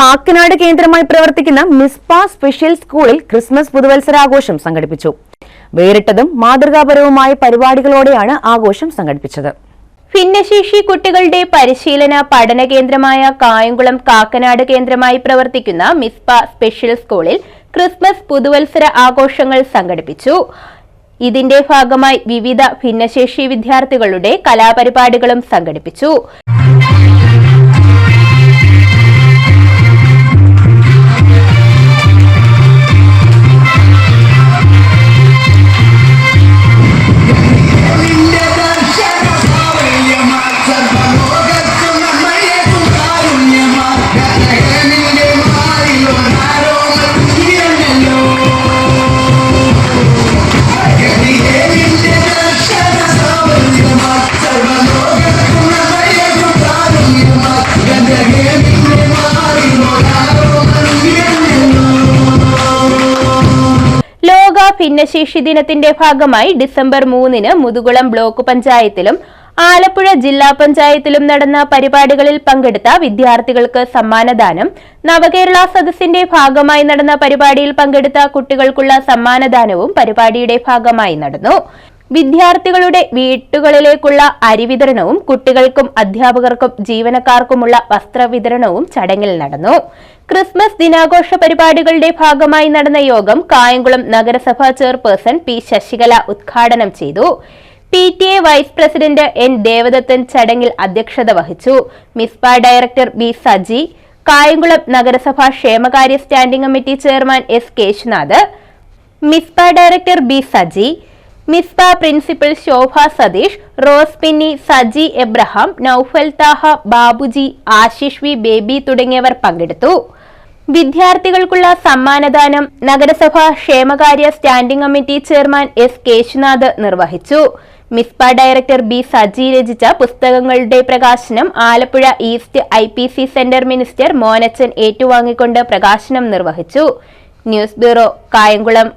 കാക്കനാട് കേന്ദ്രമായി പ്രവർത്തിക്കുന്ന മിസ്പ സ്പെഷ്യൽ സ്കൂളിൽ ക്രിസ്മസ് പുതുവത്സരാഘോഷം സംഘടിപ്പിച്ചു. വേറിട്ടതും മാതൃകാപരവുമായ പരിപാടികളോടെയാണ് ആഘോഷം സംഘടിപ്പിച്ചത്. ഭിന്നശേഷി കുട്ടികളുടെ പരിശീലന പഠന കേന്ദ്രമായ കായംകുളം കാക്കനാട് കേന്ദ്രമായി പ്രവർത്തിക്കുന്ന മിസ്പ സ്പെഷ്യൽ സ്കൂളിൽ ക്രിസ്മസ് പുതുവത്സര ആഘോഷങ്ങൾ സംഘടിപ്പിച്ചു. ഇതിന്റെ ഭാഗമായി വിവിധ ഭിന്നശേഷി വിദ്യാർത്ഥികളുടെ കലാപരിപാടികളും സംഘടിപ്പിച്ചു. ഭിന്നശേഷി ദിനത്തിന്റെ ഭാഗമായി ഡിസംബർ മൂന്നിന് മുതുകുളം ബ്ലോക്ക് പഞ്ചായത്തിലും ആലപ്പുഴ ജില്ലാ പഞ്ചായത്തിലും നടന്ന പരിപാടികളിൽ പങ്കെടുത്ത വിദ്യാർത്ഥികൾക്ക് സമ്മാനദാനം നവകേരള സദസ്സിന്റെ ഭാഗമായി നടന്ന പരിപാടിയിൽ പങ്കെടുത്ത കുട്ടികൾക്കുള്ള സമ്മാനദാനവും പരിപാടിയുടെ ഭാഗമായി നടന്നു. വിദ്യാർത്ഥികളുടെ വീട്ടുകളിലേക്കുള്ള അരി വിതരണവും കുട്ടികൾക്കും അധ്യാപകർക്കും ജീവനക്കാർക്കുമുള്ള വസ്ത്രവിതരണവും ചടങ്ങിൽ നടന്നു. ക്രിസ്മസ് ദിനാഘോഷ പരിപാടികളുടെ ഭാഗമായി നടന്ന യോഗം കായംകുളം നഗരസഭാ ചെയർപേഴ്സൺ പി ശശികല ഉദ്ഘാടനം ചെയ്തു. P T A vice president N Devadathan ചടങ്ങിൽ അധ്യക്ഷത വഹിച്ചു. മിസ്പ ഡയറക്ടർ ബി സജി കായംകുളം നഗരസഭാ ക്ഷേമകാര്യ standing committee chairman S Keshunath Mizpa director B Saji Mizpa principal Shobha Satheesh Rose Pinni Saji Abraham Noufal Thaha Babuji Ashish V Baby തുടങ്ങിയവർ പങ്കെടുത്തു. വിദ്യാർത്ഥികൾക്കുള്ള സമ്മാനദാനം നഗരസഭ ക്ഷേമകാര്യ standing committee chairman S Keshunath നിർവഹിച്ചു. മിസ്പ ഡയറക്ടർ ബി സജി രചിച്ച പുസ്തകങ്ങളുടെ പ്രകാശനം Alappuzha East I P C centre minister Monachan ഏറ്റുവാങ്ങിക്കൊണ്ട് പ്രകാശനം നിർവഹിച്ചു. News bureau Kayamkulam.